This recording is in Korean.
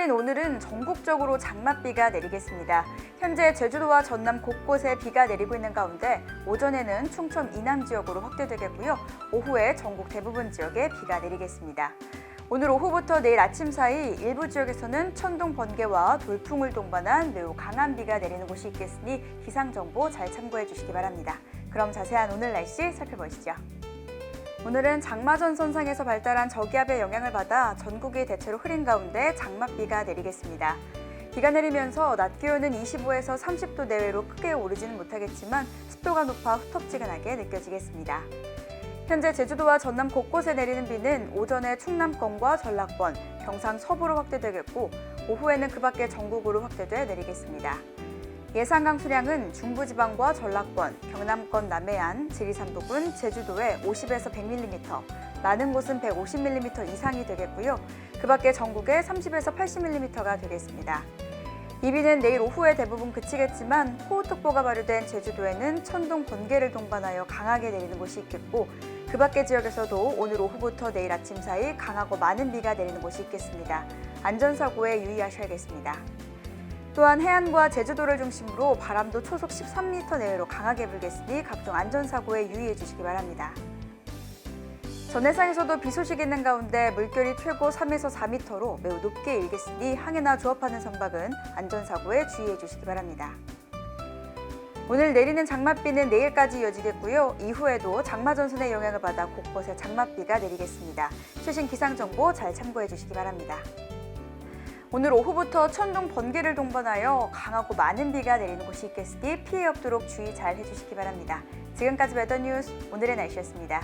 휴일인 오늘은 전국적으로 장맛비가 내리겠습니다. 현재 제주도와 전남 곳곳에 비가 내리고 있는 가운데 오전에는 충청 이남 지역으로 확대되겠고요. 오후에 전국 대부분 지역에 비가 내리겠습니다. 오늘 오후부터 내일 아침 사이 일부 지역에서는 천둥 번개와 돌풍을 동반한 매우 강한 비가 내리는 곳이 있겠으니 기상 정보 잘 참고해 주시기 바랍니다. 그럼 자세한 오늘 날씨 살펴보시죠. 오늘은 장마전 선상에서 발달한 저기압의 영향을 받아 전국이 대체로 흐린 가운데 장맛비가 내리겠습니다. 비가 내리면서 낮 기온은 25에서 30도 내외로 크게 오르지는 못하겠지만 습도가 높아 후텁지근하게 느껴지겠습니다. 현재 제주도와 전남 곳곳에 내리는 비는 오전에 충남권과 전라권, 경상 서부로 확대되겠고 오후에는 그 밖에 전국으로 확대돼 내리겠습니다. 예상 강수량은 중부지방과 전라권, 경남권 남해안, 지리산 부근, 제주도에 50에서 100mm, 많은 곳은 150mm 이상이 되겠고요. 그 밖에 전국에 30에서 80mm가 되겠습니다. 이 비는 내일 오후에 대부분 그치겠지만 호우특보가 발효된 제주도에는 천둥 번개를 동반하여 강하게 내리는 곳이 있겠고 그 밖의 지역에서도 오늘 오후부터 내일 아침 사이 강하고 많은 비가 내리는 곳이 있겠습니다. 안전사고에 유의하셔야겠습니다. 또한 해안과 제주도를 중심으로 바람도 초속 13m 내외로 강하게 불겠으니 각종 안전사고에 유의해 주시기 바랍니다. 전해상에서도 비 소식이 있는 가운데 물결이 최고 3에서 4m로 매우 높게 일겠으니 항해나 조업하는 선박은 안전사고에 주의해 주시기 바랍니다. 오늘 내리는 장맛비는 내일까지 이어지겠고요. 이후에도 장마 전선의 영향을 받아 곳곳에 장맛비가 내리겠습니다. 최신 기상 정보 잘 참고해 주시기 바랍니다. 오늘 오후부터 천둥 번개를 동반하여 강하고 많은 비가 내리는 곳이 있겠으니 피해 없도록 주의 잘 해주시기 바랍니다. 지금까지 웨더 뉴스 오늘의 날씨였습니다.